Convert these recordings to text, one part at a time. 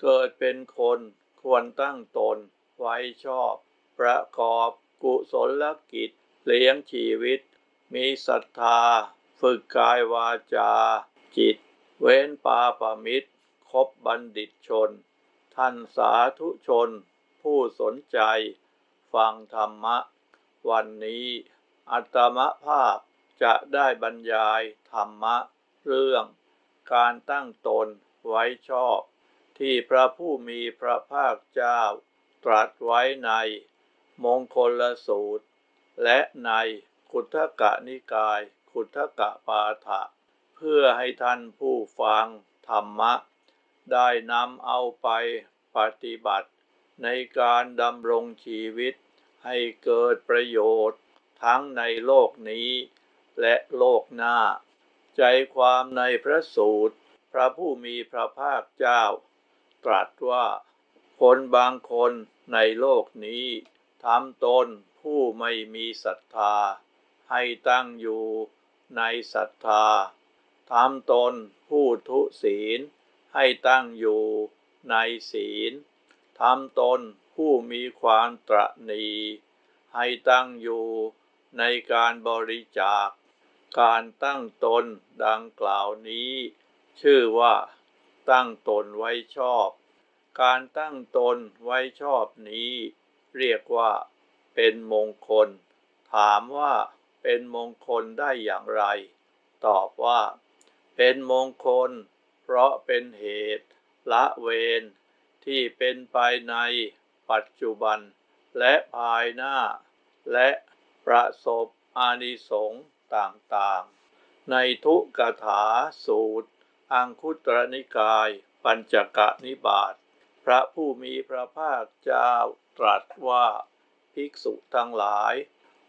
เกิดเป็นคนควรตั้งตน ไว้ชอบ ประกอบกุศลกิจ เลี้ยงชีวิต มีศรัทธา ฝึกกายวาจา จิต เว้นปาปามิตร คบบัณฑิตชน ท่านสาธุชน ผู้สนใจ ฟังธรรมะ วันนี้ อัตมภาพจะได้บรรยายธรรมะ เรื่อง การตั้งตนไว้ชอบ ที่พระผู้มีพระภาคเจ้า ตรัสไว้ในมงคลสูตร และในขุททกะนิกาย ขุททกะปาฐะเพื่อให้ท่านผู้ฟังธรรมะ ได้นำเอาไปปฏิบัติ ในการดำรงชีวิต ให้เกิดประโยชน์ ทั้งในโลกนี้ และโลกหน้า ใจความในพระสูตร พระผู้มีพระภาคเจ้า ตรัสว่า คนบางคนในโลกนี้ทำตนผู้ไม่มีศรัทธา ให้ตั้งอยู่ในศรัทธาทำตนผู้ทุศีล ให้ตั้งอยู่ในศีลทำตนผู้มีความตระหนีให้ตั้งอยู่ในการบริจาค การตั้งตนดังกล่าวนี้ ชื่อว่า ตั้งตนไว้ชอบ การตั้งตนไว้ชอบนี้ เรียกว่าเป็นมงคล ถามว่าเป็นมงคลได้อย่างไร ตอบว่า เป็นมงคล เพราะเป็นเหตุ ละเวรที่เป็นไปในปัจจุบัน และภายหน้า และประสบอานิสงส์ต่างๆ ในทุกกถาสูตร อังคุตรนิกาย ปัญจกะนิบาตพระผู้มีพระภาคเจ้าตรัสว่าภิกษุทั้งหลาย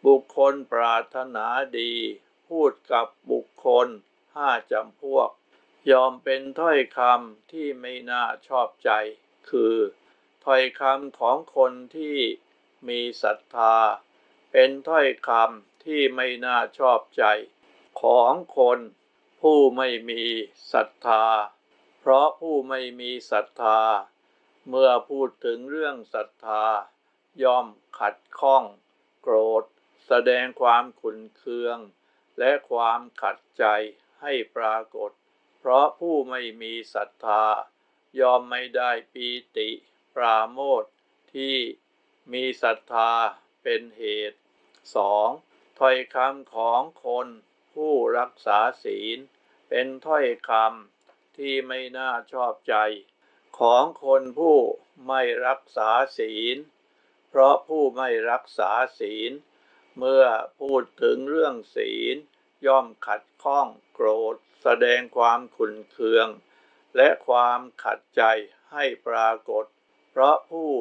บุคคลปรารถนาดี พูดกับบุคคลห้าจำพวก ยอมเป็นถ้อยคำที่ไม่น่าชอบใจ คือถ้อยคำของคนที่มีศรัทธา เป็นถ้อยคำที่ไม่น่าชอบใจ ของคน ผู้ไม่มีศรัทธา เพราะผู้ไม่มีศรัทธา เมื่อพูดถึงเรื่องศรัทธา ย่อมขัดข้อง โกรธ แสดงความขุนเคือง และความขัดใจให้ปรากฏ เพราะผู้ไม่มีศรัทธายอมไม่ได้ปีติ ปราโมทที่มีศรัทธาเป็นเหตุ 2. ถ้อยคำของคน ผู้รักษาศีล เป็นถ้อยคำที่ไม่น่าชอบใจ ของคนผู้ไม่รักษาศีล เพราะผู้ไม่รักษาศีล เมื่อพูดถึงเรื่องศีล ย่อมขัดข้องโกรธ แสดงความขุนเคือง และความขัดใจให้ปรากฏ เพราะผู้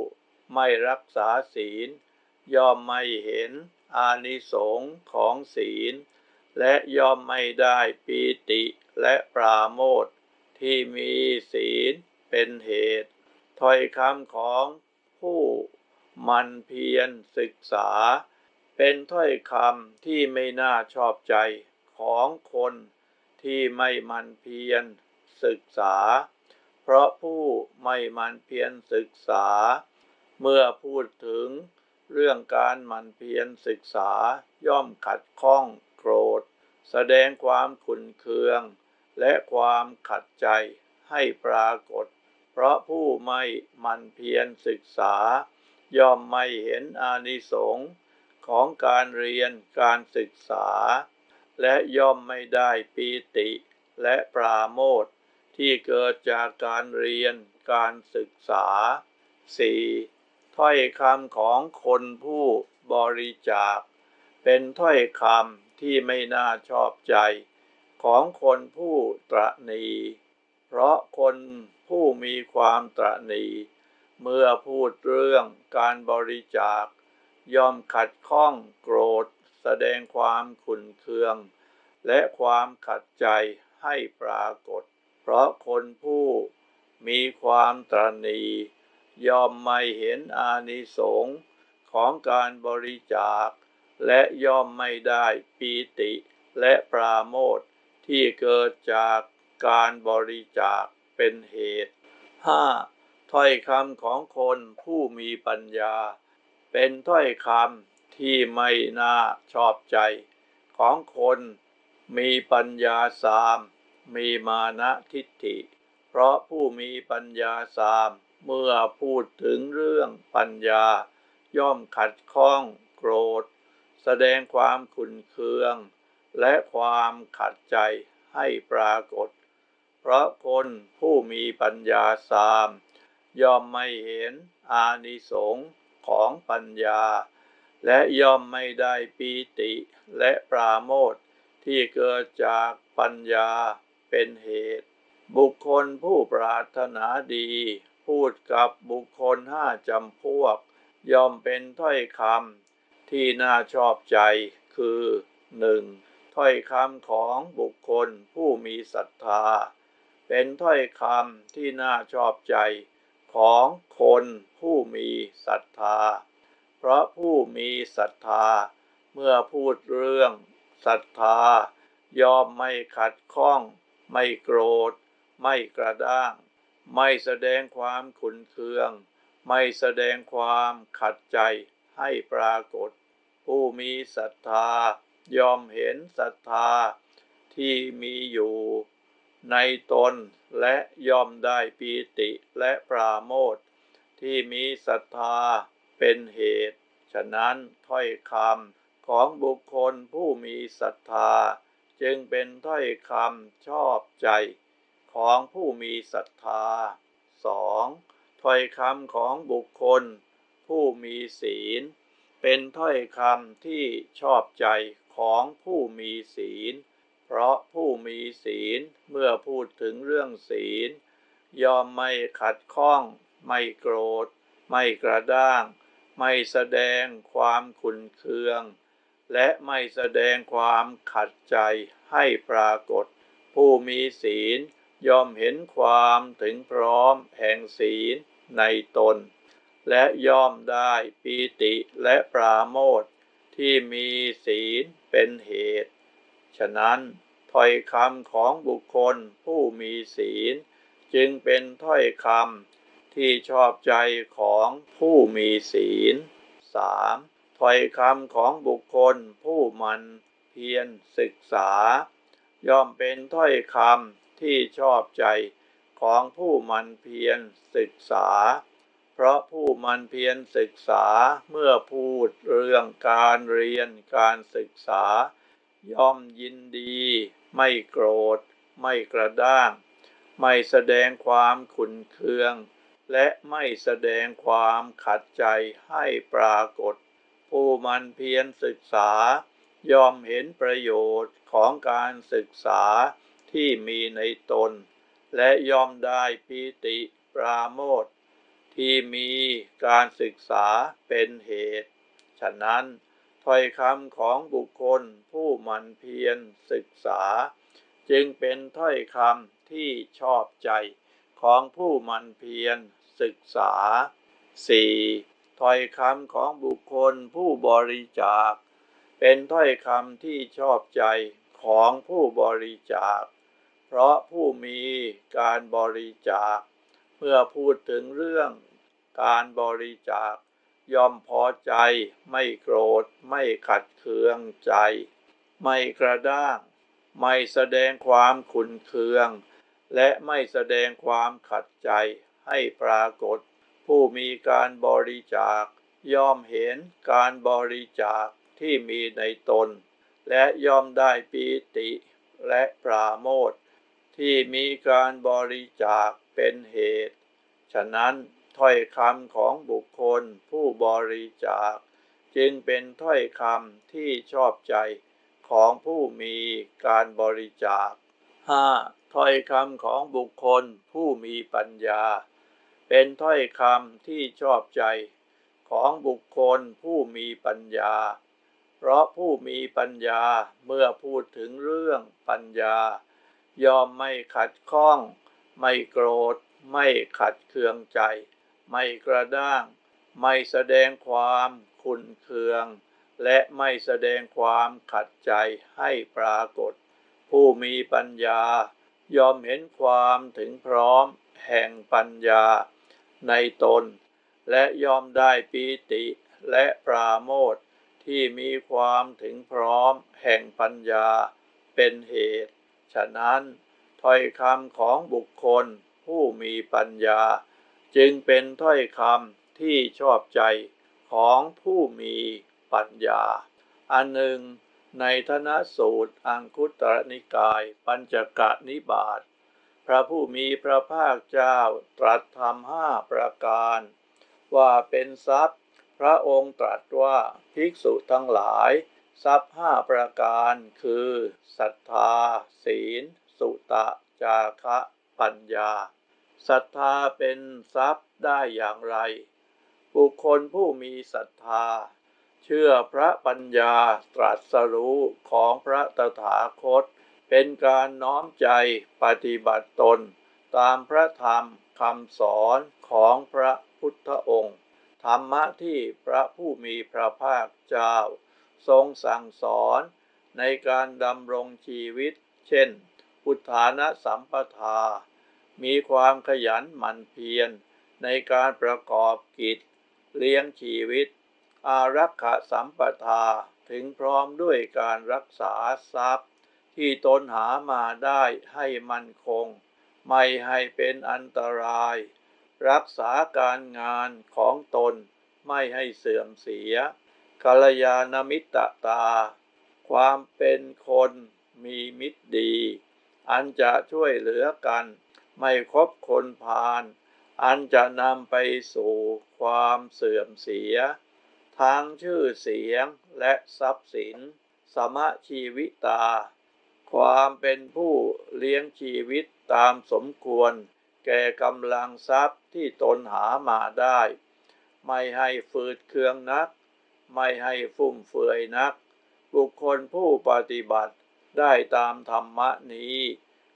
ไม่รักษาศีล ย่อมไม่เห็นอานิสงส์ของศีล และย่อมไม่ได้ปีติและปราโมทที่มีศีลเป็นเหตุ ถ้อยคำของผู้มันเพียรศึกษา เป็นถ้อยคำที่ไม่น่าชอบใจของคนที่ไม่มันเพียรศึกษา เพราะผู้ไม่มันเพียรศึกษา เมื่อพูดถึงเรื่องการมันเพียรศึกษาย่อมขัดข้องโกรธ แสดงความขุนเคือง และความขัดใจให้ปรากฏ เพราะผู้ไม่มันเพียรศึกษา ย่อมไม่เห็นอานิสงส์ของการเรียนการศึกษา และย่อมไม่ได้ปีติและปราโมทที่เกิดจากการเรียนการศึกษา 4. ถ้อยคำของคนผู้บริจาค เป็นถ้อยคำ ที่ไม่น่าชอบใจ ของคนผู้ตระนีเพราะคนผู้มีความตระนีเมื่อพูดเรื่องการบริจาค ย่อมขัดข้องโกรธ แสดงความขุนเคือง และความขัดใจให้ปรากฏ เพราะคนผู้มีความตระนีย่อมไม่เห็นอานิสงส์ของการบริจาค และย่อมไม่ได้ปีติและปราโมทที่เกิดจากการบริจาคเป็นเหตุ 5. ถ้อยคำของคนผู้มีปัญญา เป็นถ้อยคำที่ไม่น่าชอบใจ ของคนมีปัญญาสามมีมานะทิฏฐิ เพราะผู้มีปัญญาสามเมื่อพูดถึงเรื่องปัญญา ย่อมขัดข้องโกรธ แสดงความขุนเคือง และความขัดใจให้ปรากฏ เพราะคนผู้มีปัญญาสามย่อมไม่เห็นอานิสงส์ของปัญญา และย่อมไม่ได้ปีติและปราโมทที่เกิดจากปัญญาเป็นเหตุ บุคคลผู้ปรารถนาดี พูดกับบุคคลห้าจำพวก ย่อมเป็นถ้อยคำ ที่น่าชอบใจคือ 1. ถ้อยคำของบุคคลผู้มีศรัทธา เป็นถ้อยคำที่น่าชอบใจของคนผู้มีศรัทธา เพราะผู้มีศรัทธา เมื่อพูดเรื่องศรัทธา ยอมไม่ขัดข้อง ไม่โกรธ ไม่กระด้าง ไม่แสดงความขุนเคือง ไม่แสดงความขัดใจให้ปรากฏ ผู้มีศรัทธายอมเห็นศรัทธาที่มีอยู่ในตนและยอมได้ปีติและปราโมทที่มีศรัทธาเป็นเหตุ ฉะนั้นถ้อยคำของบุคคลผู้มีศรัทธา จึงเป็นถ้อยคำชอบใจของผู้มีศรัทธา 2. ถ้อยคำของบุคคล ผู้มีศีล เป็นถ้อยคำที่ชอบใจของผู้มีศีล เพราะผู้มีศีลเมื่อพูดถึงเรื่องศีล ยอมไม่ขัดข้อง ไม่โกรธ ไม่กระด้าง ไม่แสดงความขุนเคือง และไม่แสดงความขัดใจให้ปรากฏ ผู้มีศีลยอมเห็นความถึงพร้อมแห่งศีลในตน และย่อมได้ปีติและปราโมทที่มีศีลเป็นเหตุ ฉะนั้นถ้อยคำของบุคคลผู้มีศีล จึงเป็นถ้อยคำที่ชอบใจของผู้มีศีล 3. ถ้อยคำของบุคคลผู้มันเพียรศึกษา ย่อมเป็นถ้อยคำที่ชอบใจของผู้มันเพียรศึกษา เพราะผู้มันเพียรศึกษาเมื่อพูดเรื่องการเรียนการศึกษา ย่อมยินดี ไม่โกรธ ไม่กระด้าง ไม่แสดงความขุนเคือง และไม่แสดงความขัดใจให้ปรากฏ ผู้มันเพียรศึกษายอมเห็นประโยชน์ของการศึกษาที่มีในตน และยอมได้ปีติปราโมทย์ ที่มีการศึกษาเป็นเหตุ ฉะนั้นถ้อยคำของบุคคลผู้มันเพียรศึกษา จึงเป็นถ้อยคำที่ชอบใจของผู้มันเพียรศึกษา 4. ถ้อยคำของบุคคลผู้บริจาค เป็นถ้อยคำที่ชอบใจของผู้บริจาค เพราะผู้มีการบริจาค เมื่อพูดถึงเรื่อง การบริจาค ย่อมพอใจ ไม่โกรธ ไม่ขัดเคืองใจ ไม่กระด้าง ไม่แสดงความขุนเคือง และไม่แสดงความขัดใจให้ปรากฏ ผู้มีการบริจาค ย่อมเห็นการบริจาคที่มีในตน และย่อมได้ปีติและปราโมทที่มีการบริจาคเป็นเหตุ ฉะนั้น ถ้อยคำของบุคคลผู้บริจาค จึงเป็นถ้อยคำที่ชอบใจของผู้มีการบริจาค 5. ถ้อยคำของบุคคลผู้มีปัญญา เป็นถ้อยคำที่ชอบใจของบุคคลผู้มีปัญญา เพราะผู้มีปัญญาเมื่อพูดถึงเรื่องปัญญา ยอมไม่ขัดข้อง ไม่โกรธ ไม่ขัดเคืองใจ ไม่กระด้าง ไม่แสดงความขุนเคือง และไม่แสดงความขัดใจให้ปรากฏ ผู้มีปัญญายอมเห็นความถึงพร้อมแห่งปัญญาในตน และยอมได้ปีติและปราโมทที่มีความถึงพร้อมแห่งปัญญาเป็นเหตุ ฉะนั้นถ้อยคำของบุคคลผู้มีปัญญา จึงเป็นถ้อยคำที่ชอบใจของผู้มีปัญญา อันหนึ่งในธนสูตร อังคุตรนิกาย ปัญจกะนิบาตพระผู้มีพระภาคเจ้าตรัสธรรมห้าประการ ว่าเป็นทรัพย์ พระองค์ตรัสว่าภิกษุทั้งหลาย ทรัพย์ห้าประการคือศรัทธา ศีล สุตะ จาคะ ปัญญา ศรัทธาเป็นทรัพย์ได้อย่างไร บุคคลผู้มีศรัทธา เชื่อพระปัญญาตรัสรู้ของพระตถาคต เป็นการน้อมใจปฏิบัติตน ตามพระธรรมคำสอนของพระพุทธองค์ ธรรมะที่พระผู้มีพระภาคเจ้า ทรงสั่งสอนในการดำรงชีวิต เช่น พุทธานะสัมปทา มีความขยันหมั่นเพียรในการประกอบกิจ เลี้ยงชีวิต อารักขาสัมปทาถึงพร้อมด้วยการรักษาทรัพย์ ที่ตนหามาได้ให้มั่นคง ไม่ให้เป็นอันตราย รักษาการงานของตนไม่ให้เสื่อมเสียกัลยาณมิตรตา ความเป็นคนมีมิตรดี อันจะช่วยเหลือกัน ไม่คบคนพาลอันจะนำไปสู่ความเสื่อมเสีย ทั้งชื่อเสียงและทรัพย์สิน สมะชีวิตา ความเป็นผู้เลี้ยงชีวิตตามสมควร แก่กำลังทรัพย์ที่ตนหามาได้ ไม่ให้ฝืดเคืองนัก ไม่ให้ฟุ่มเฟือยนัก บุคคลผู้ปฏิบัติได้ตามธรรมนี้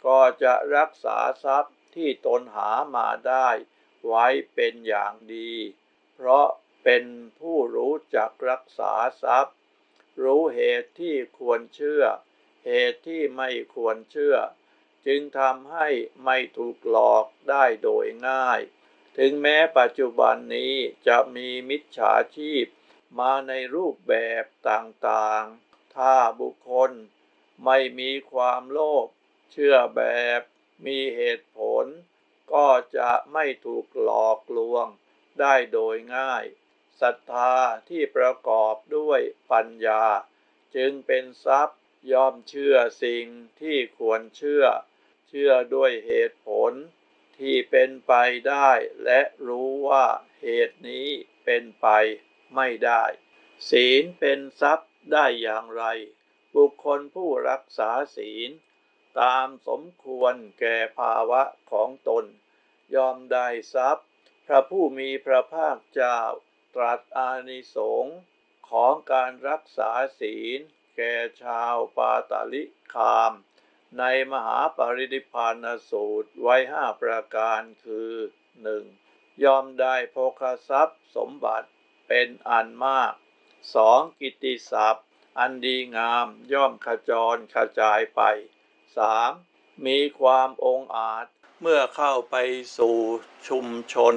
ก็จะรักษาทรัพย์ ที่ตนหามาได้ไว้เป็นอย่างดี เพราะเป็นผู้รู้จักรักษาทรัพย์ รู้เหตุที่ควรเชื่อ เหตุที่ไม่ควรเชื่อ จึงทำให้ไม่ถูกหลอกได้โดยง่าย ถึงแม้ปัจจุบันนี้จะมีมิจฉาชีพมาในรูปแบบต่างๆ ถ้าบุคคลไม่มีความโลภเชื่อแบบ มีเหตุผล ก็จะไม่ถูกหลอกลวงได้โดยง่ายศรัทธาที่ประกอบด้วยปัญญา จึงเป็นทรัพย์ยอมเชื่อสิ่งที่ควรเชื่อ เชื่อด้วยเหตุผลที่เป็นไปได้และรู้ว่าเหตุนี้เป็นไปไม่ได้ ศีลเป็นทรัพย์ได้อย่างไร บุคคลผู้รักษาศีล ตามสมควรแก่ภาวะของตน ยอมได้ทรัพย์ พระผู้มีพระภาคเจ้า ตรัสอานิสงส์ของการรักษาศีล แก่ชาวปาตาลิคาม ในมหาปรินิพานสูตรไว้ห้าประการคือ 1. ยอมได้โภคทรัพย์สมบัติเป็นอันมาก 2. กิติศัพท์ อันดีงามย่อมขจรกระจายไป 3. มีความองอาจเมื่อเข้าไปสู่ชุมชน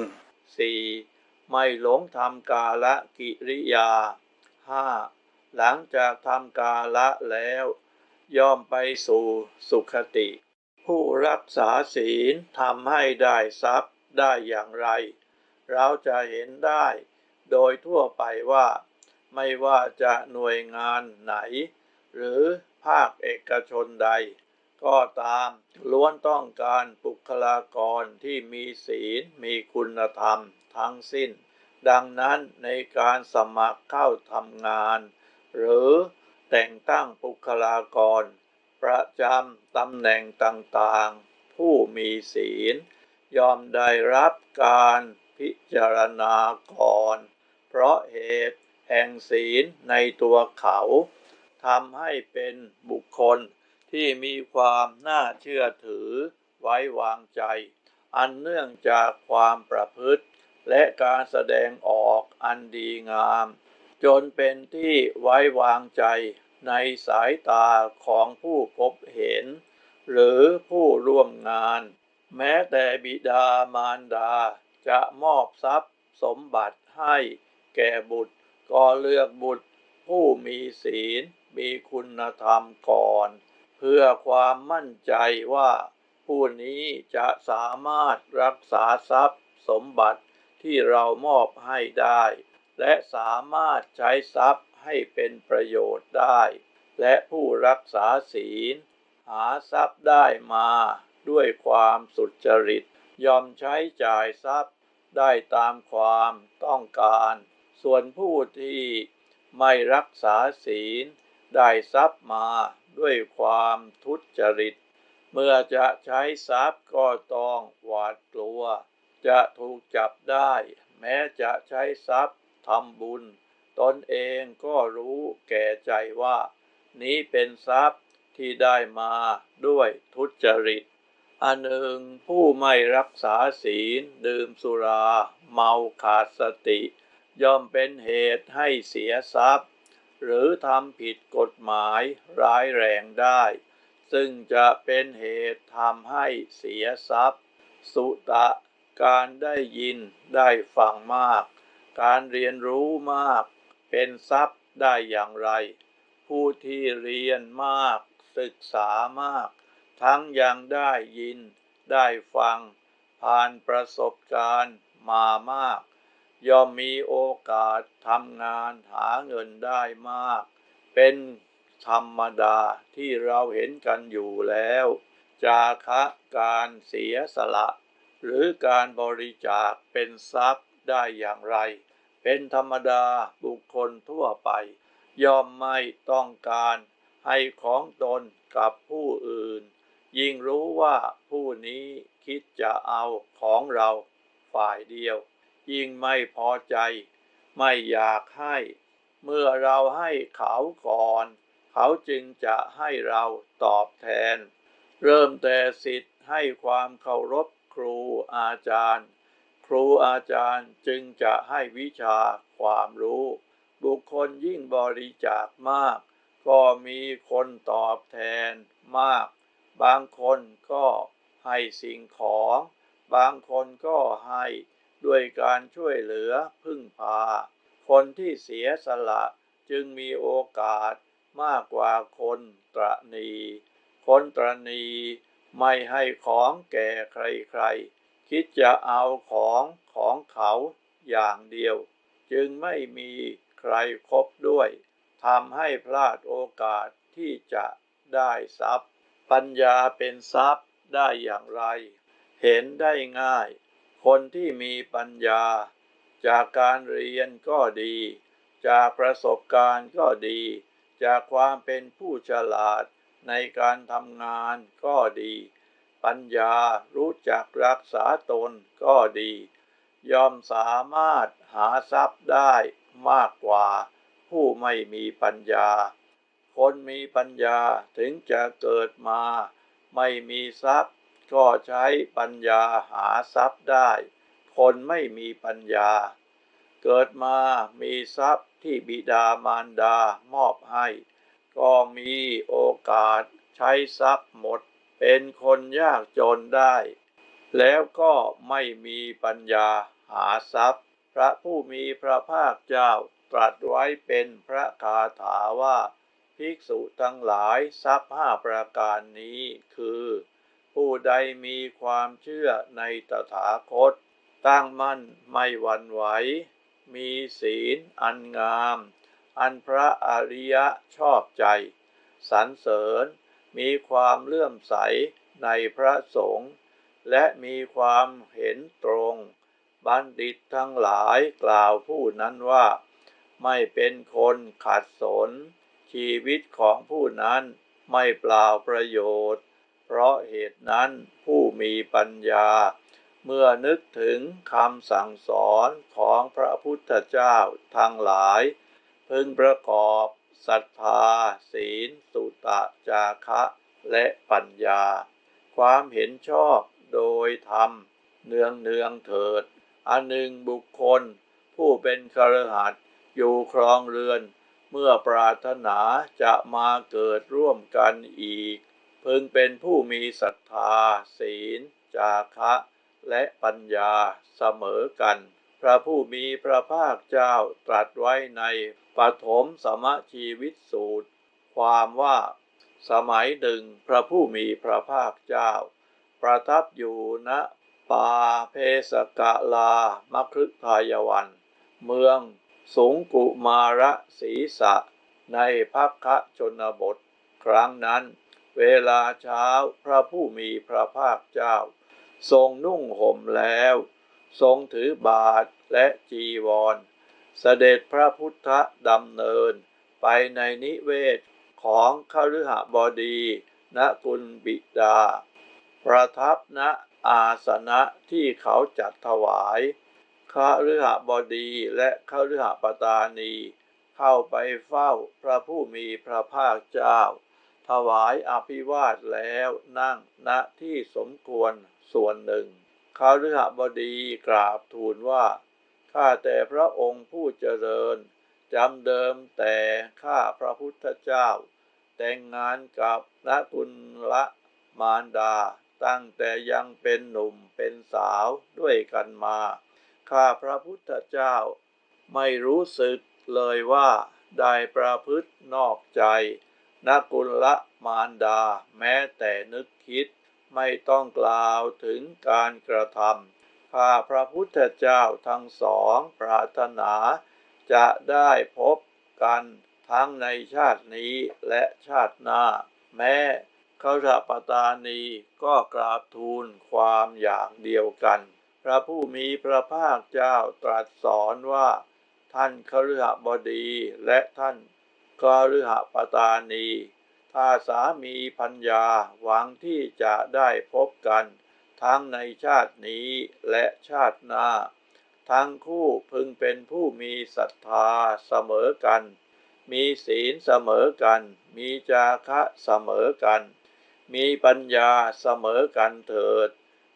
4. ไม่หลงทำกาละกิริยา 5. หลังจากทำกาละแล้ว ย่อมไปสู่สุขติ ผู้รักษาศีลทำให้ได้ทรัพย์ได้อย่างไร เราจะเห็นได้โดยทั่วไปว่า ไม่ว่าจะหน่วยงานไหน หรือภาคเอกชนใด ก็ตามล้วนต้องการบุคลากรที่มีศีลมีคุณธรรมทั้งสิ้น ดังนั้นในการสมัครเข้าทำงาน หรือแต่งตั้งบุคลากร ประจำตำแหน่งต่างๆ ผู้มีศีล ยอมได้รับการพิจารณาก่อน เพราะเหตุแห่งศีลในตัวเขาทำให้เป็นบุคคล ที่มีความน่าเชื่อถือไว้วางใจ อันเนื่องจากความประพฤติ และการแสดงออกอันดีงาม จนเป็นที่ไว้วางใจในสายตาของผู้พบเห็น หรือผู้ร่วมงาน แม้แต่บิดามารดาจะมอบทรัพย์สมบัติให้แก่บุตรก็เลือกบุตรผู้มีศีลมีคุณธรรมก่อน เพื่อความมั่นใจว่าผู้นี้จะสามารถรักษาทรัพย์สมบัติที่เรามอบให้ได้ และสามารถใช้ทรัพย์ให้เป็นประโยชน์ได้ และผู้รักษาศีล หาทรัพย์ได้มาด้วยความสุจริต ยอมใช้จ่ายทรัพย์ได้ตามความต้องการ ส่วนผู้ที่ไม่รักษาศีล ได้ทรัพย์มาด้วยความทุจริต เมื่อจะใช้ทรัพย์ก็ต้องหวาดกลัว จะถูกจับได้ แม้จะใช้ทรัพย์ทำบุญ ตนเองก็รู้แก่ใจว่า นี้เป็นทรัพย์ที่ได้มาด้วยทุจริต อันหนึ่งผู้ไม่รักษาศีล ดื่มสุรา เมาขาดสติ ย่อมเป็นเหตุให้เสียทรัพย์ หรือทำผิดกฎหมายร้ายแรงได้ ซึ่งจะเป็นเหตุทำให้เสียทรัพย์ สุตะ การได้ยินได้ฟังมาก การเรียนรู้มาก เป็นทรัพย์ได้อย่างไร ผู้ที่เรียนมาก ศึกษามาก ทั้งยังได้ยิน ได้ฟัง ผ่านประสบการณ์มามาก ย่อมมีโอกาสทำงานหาเงินได้มาก เป็นธรรมดาที่เราเห็นกันอยู่แล้ว จาคะการเสียสละ หรือการบริจาคเป็นทรัพย์ได้อย่างไร เป็นธรรมดาบุคคลทั่วไป ย่อมไม่ต้องการให้ของตนกับผู้อื่น ยิ่งรู้ว่าผู้นี้คิดจะเอาของเราฝ่ายเดียว ยิ่งไม่พอใจ ไม่อยากให้ เมื่อเราให้เขาก่อน เขาจึงจะให้เราตอบแทน เริ่มแต่สิทธิ์ให้ความเคารพครูอาจารย์ ครูอาจารย์จึงจะให้วิชาความรู้ บุคคลยิ่งบริจาคมาก ก็มีคนตอบแทนมาก บางคนก็ให้สิ่งของ บางคนก็ให้ ด้วยการช่วยเหลือพึ่งพา คนที่เสียสละจึงมีโอกาสมากกว่าคนตรณี คนตรณีไม่ให้ของแก่ใครๆ คิดจะเอาของของเขาอย่างเดียว จึงไม่มีใครคบด้วยทำให้พลาดโอกาสที่จะได้ทรัพย์ ปัญญาเป็นทรัพย์ได้อย่างไร เห็นได้ง่าย คนที่มีปัญญา จากการเรียนก็ดี จากประสบการณ์ก็ดี จากความเป็นผู้ฉลาดในการทำงานก็ดี ปัญญารู้จักรักษาตนก็ดี ยอมสามารถหาทรัพย์ได้มากกว่า ผู้ไม่มีปัญญา คนมีปัญญาถึงจะเกิดมา ไม่มีทรัพย์ ก็ใช้ปัญญาหาทรัพย์ได้ คนไม่มีปัญญา เกิดมามีทรัพย์ที่บิดามารดามอบให้ ก็มีโอกาสใช้ทรัพย์หมด เป็นคนยากจนได้ แล้วก็ไม่มีปัญญาหาทรัพย์ พระผู้มีพระภาคเจ้าตรัสไว้เป็นพระคาถาว่า ภิกษุทั้งหลายทรัพย์ห้าประการนี้คือ ผู้ใดมีความเชื่อในตถาคต ตั้งมั่นไม่หวั่นไหว มีศีลอันงาม อันพระอริยะชอบใจ สรรเสริญ มีความเลื่อมใสในพระสงฆ์และมีความเห็นตรง บัณฑิตทั้งหลายกล่าวผู้นั้นว่า ไม่เป็นคนขัดสน ชีวิตของผู้นั้นไม่เปล่าประโยชน์ เพราะเหตุนั้นผู้มีปัญญา เมื่อนึกถึงคำสั่งสอนของพระพุทธเจ้าทั้งหลาย พึงประกอบศรัทธา ศีล สุตะ จาคะ และปัญญา ความเห็นชอบโดยธรรม เนืองเนืองๆเถิด อันหนึ่งบุคคล ผู้เป็นคฤหัสอยู่ครองเรือน เมื่อปรารถนาจะมาเกิดร่วมกันอีก พึงเป็นผู้มีศรัทธา ศีล จาคะ และปัญญาเสมอกัน พระผู้มีพระภาคเจ้าตรัสไว้ในปฐมสมชีวิตสูตร ความว่าสมัยหนึ่งพระผู้มีพระภาคเจ้า ประทับอยู่ณป่าเพสกะลามครึทายวัน เมืองสุงกุมาระศีสะ ในพักคะชนบท ครั้งนั้น เวลาเช้าพระผู้มีพระภาคเจ้า ทรงนุ่งห่มแล้ว ทรงถือบาทและจีวร เสด็จพระพุทธดำเนิน ไปในนิเวศของขฤหบดีณกุลบิดา ประทับณอาสนะที่เขาจัดถวายขฤหบดีและขฤหปตานี เข้าไปเฝ้าพระผู้มีพระภาคเจ้า ถวายอภิวาทแล้วนั่งณที่สมควรส่วนหนึ่งขฤหบดีกราบทูลว่า ข้าแต่พระองค์ผู้เจริญจำเดิมแต่ข้าพระพุทธเจ้า แต่งงานกับนกุลละมารดา ตั้งแต่ยังเป็นหนุ่มเป็นสาวด้วยกันมา ข้าพระพุทธเจ้า ไม่รู้สึกเลยว่าได้ประพฤตินอกใจ นกุลละมารดา แม้แต่นึกคิด ไม่ต้องกล่าวถึงการกระทำข้าพระพุทธเจ้าทั้งสองปรารถนา จะได้พบกันทั้งในชาตินี้และชาติหน้า แม้เขารปตานีก็กราบทูลความอย่างเดียวกัน พระผู้มีพระภาคเจ้าตรัสสอนว่า ท่านคฤหบดีและท่าน คฤหปตานี ถ้าสามีพัญญาหวังที่จะได้พบกัน ทั้งในชาตินี้และชาติหน้า ทั้งคู่พึงเป็นผู้มีศรัทธาเสมอกัน มีศีลเสมอกัน มีจาคะเสมอกัน มีปัญญาเสมอกันเถิด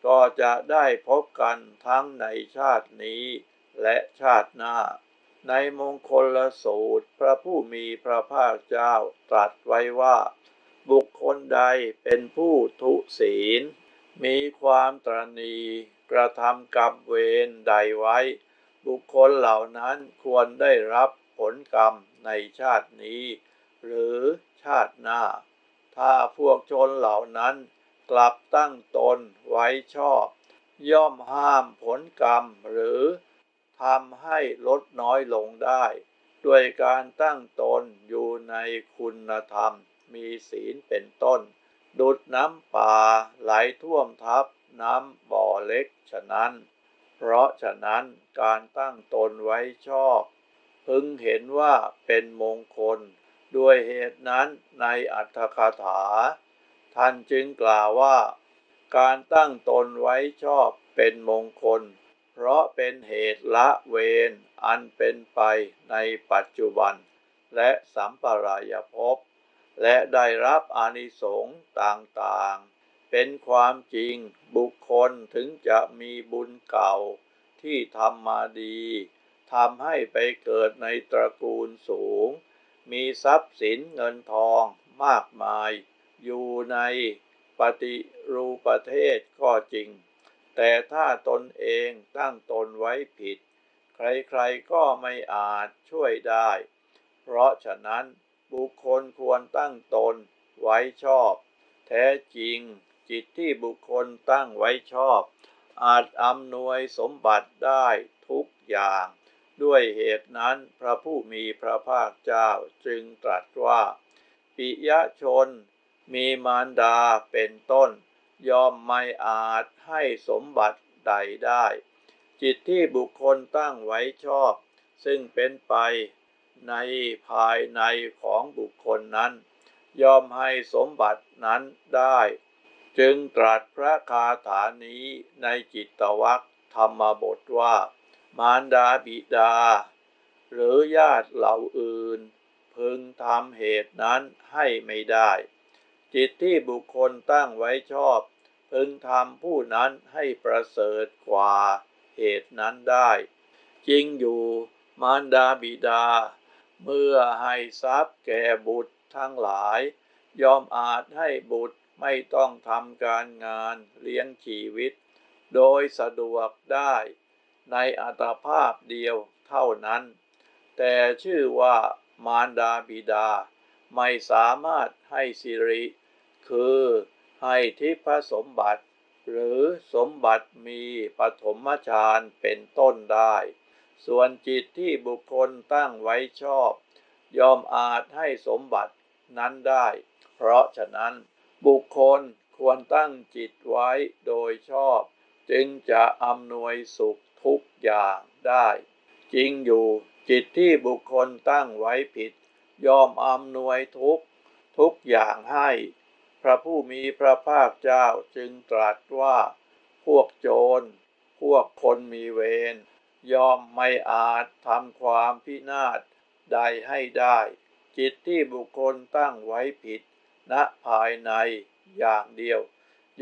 ก็จะได้พบกันทั้งในชาตินี้และชาติหน้า ในมงคลละสูตร พระผู้มีพระภาคเจ้าตรัสไว้ว่า บุคคลใดเป็นผู้ทุศีล มีความตรณีกระทำกรรมเวรใดไว้ บุคคลเหล่านั้นควรได้รับผลกรรมในชาตินี้ หรือชาติหน้า ถ้าพวกชนเหล่านั้นกลับตั้งตนไว้ชอบ ย่อมห้ามผลกรรมหรือ ทำให้ลดน้อยลงได้ ด้วยการตั้งตนอยู่ในคุณธรรม มีศีลเป็นต้น ดุดน้ำป่าไหลท่วมทับน้ำบ่อเล็กฉะนั้น เพราะฉะนั้นการตั้งตนไว้ชอบ พึงเห็นว่าเป็นมงคล ด้วยเหตุนั้นในอัตถคาถา ท่านจึงกล่าวว่า การตั้งตนไว้ชอบเป็นมงคล เพราะเป็นเหตุละเวนอันเป็นไปในปัจจุบัน และสัมปรายภพ และได้รับอานิสงส์ต่างๆ เป็นความจริงบุคคลถึงจะมีบุญเก่าที่ทำมาดีทำให้ไปเกิดในตระกูลสูง มีทรัพย์สินเงินทองมากมาย อยู่ในปฏิรูปประเทศก็จริง แต่ถ้าตนเองตั้งตนไว้ผิด ใครๆก็ไม่อาจช่วยได้ เพราะฉะนั้นบุคคลควรตั้งตนไว้ชอบ แท้จริงจิตที่บุคคลตั้งไว้ชอบ อาจอำนวยสมบัติได้ทุกอย่าง ด้วยเหตุนั้นพระผู้มีพระภาคเจ้าจึงตรัสว่า ปิยชนมีมารดาเป็นต้น ยอมไม่อาจให้สมบัติใดได้ จิตที่บุคคลตั้งไว้ชอบ ซึ่งเป็นไปในภายในของบุคคลนั้น ยอมให้สมบัตินั้นได้ จึงตรัสพระคาถานี้ในจิตวัคธรรมบทว่า มารดาบิดา หรือญาติเหล่าอื่น พึงทำเหตุนั้นให้ไม่ได้ จิตที่บุคคลตั้งไว้ชอบ พึงทำผู้นั้นให้ประเสริฐกว่าเหตุนั้นได้ จริงอยู่มารดาบิดา เมื่อให้ทรัพย์แก่บุตรทั้งหลาย ยอมอาจให้บุตรไม่ต้องทำการงานเลี้ยงชีวิต โดยสะดวกได้ ในอัตภาพเดียวเท่านั้น แต่ชื่อว่ามารดาบิดา ไม่สามารถให้สิริ คือ ให้ทิพสมบัติ หรือสมบัติมีปฐมฌานเป็นต้นได้ ส่วนจิตที่บุคคลตั้งไว้ชอบ ยอมอาจให้สมบัตินั้นได้ เพราะฉะนั้นบุคคลควรตั้งจิตไว้โดยชอบ จึงจะอำนวยสุขทุกอย่างได้ จริงอยู่จิตที่บุคคลตั้งไว้ผิด ยอมอำนวยทุกทุกอย่างให้ พระผู้มีพระภาคเจ้าจึงตรัสว่า พวกโจร พวกคนมีเวรยอมไม่อาจทำความพินาศใดให้ได้ จิตที่บุคคลตั้งไว้ผิด ณภายในอย่างเดียว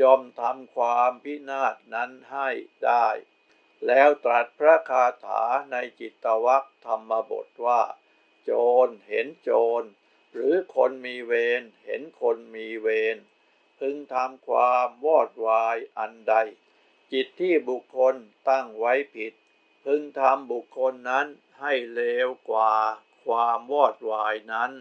ยอมทำความพินาศนั้นให้ได้ แล้วตรัสพระคาถาในจิตตวัคธรรมบทว่า โจรเห็นโจร หรือคนมีเวรเห็นคนมีเวรพึงทำความวอดวายอันใด จิตที่บุคคลตั้งไว้ผิด พึงทำบุคคลนั้นให้เลวกว่าความวอดวายนั้น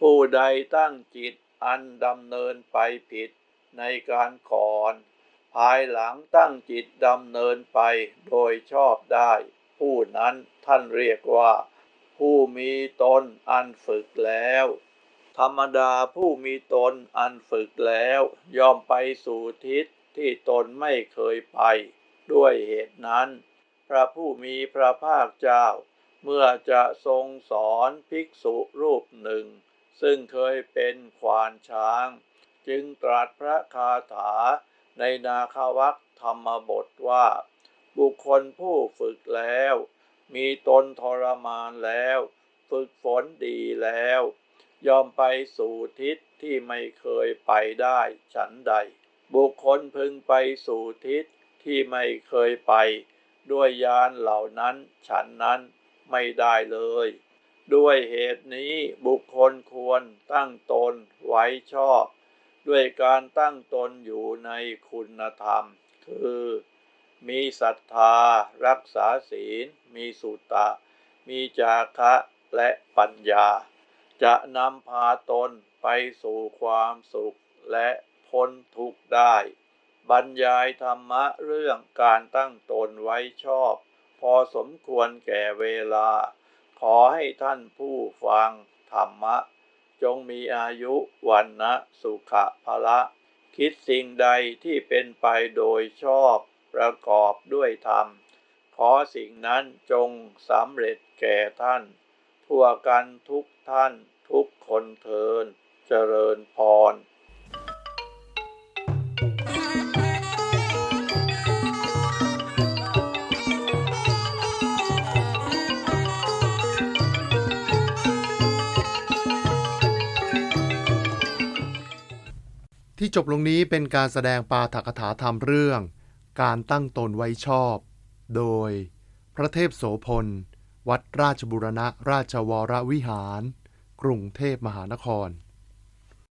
ผู้ใดตั้งจิตอันดำเนินไปผิดในการก่อน ภายหลังตั้งจิตดำเนินไปโดยชอบได้ ผู้นั้นท่านเรียกว่า ผู้มีตนอันฝึกแล้ว ธรรมดาผู้มีตนอันฝึกแล้ว ยอมไปสู่ทิศที่ตนไม่เคยไป ด้วยเหตุนั้น พระผู้มีพระภาคเจ้า เมื่อจะทรงสอนภิกษุรูปหนึ่ง ซึ่งเคยเป็นขวานช้าง จึงตรัสพระคาถาในนาคาวัคธรรมบทว่า บุคคลผู้ฝึกแล้ว มีตนทรมานแล้ว ฝึกฝนดีแล้ว ยอมไปสู่ทิศที่ไม่เคยไปได้ฉันใด บุคคลพึงไปสู่ทิศที่ไม่เคยไป ด้วยยานเหล่านั้นฉันนั้นไม่ได้เลย ด้วยเหตุนี้บุคคลควรตั้งตนไว้ชอบ ด้วยการตั้งตนอยู่ในคุณธรรม คือ มีศรัทธา รักษาศีล มีสุตะ มีจาคะและปัญญา จะนำพาตนไปสู่ความสุขและพ้นทุกข์ได้ บรรยายธรรมะเรื่องการตั้งตนไว้ชอบ พอสมควรแก่เวลา ขอให้ท่านผู้ฟังธรรมะ จงมีอายุวันนะสุขะภละ คิดสิ่งใดที่เป็นไปโดยชอบ ประกอบด้วยธรรม ขอสิ่งนั้นจงสำเร็จแก่ท่าน ทั่วกันทุกท่าน คนเทิน เจริญพรที่จบลงนี้เป็นการแสดงปาฐกถาธรรมเรื่อง การตั้งตนไว้ชอบ โดย พระเทพโสพล วัดราชบุรณะราชวรวิหาร กรุงเทพมหานคร